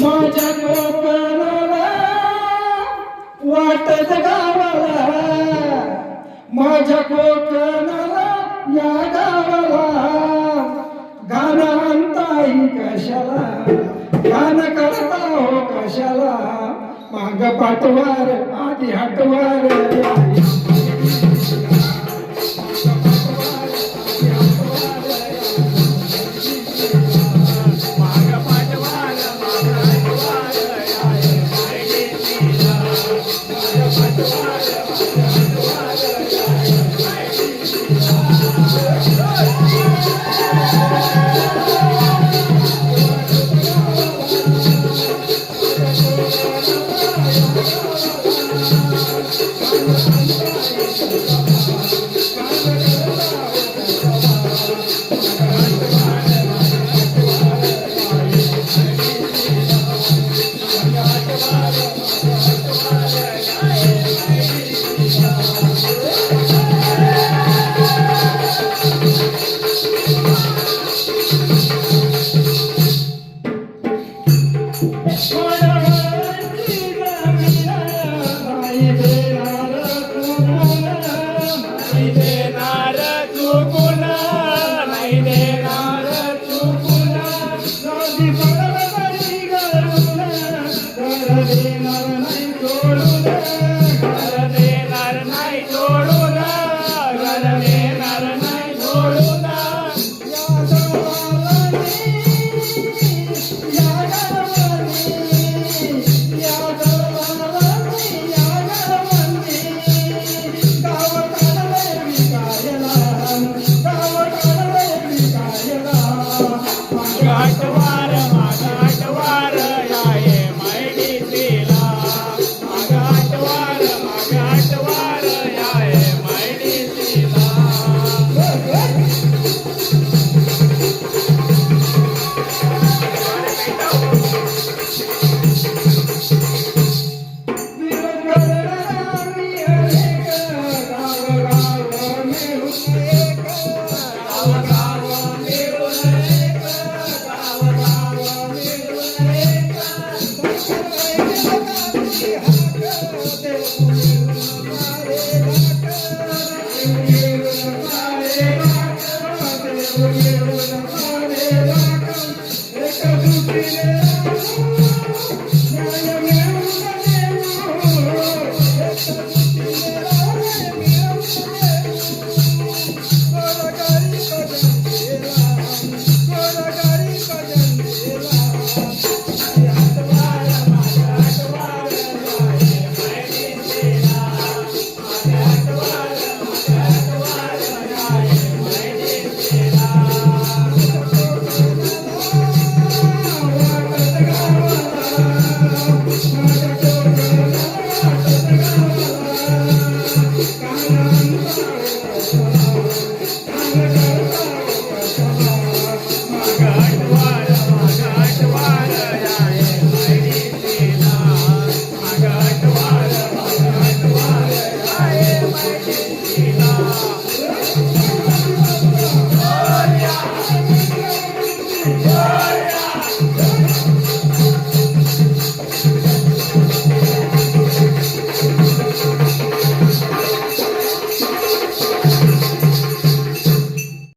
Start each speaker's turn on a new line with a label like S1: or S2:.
S1: माझ्या कोकणाला वाटत गावाला. माझ्या कोकणाला या गावाला. गाणं आणताही कशाला? गाणं करता हो कशाला? माग पाठवार आधी Hatwar.
S2: Thank you. so why?
S1: Thank you.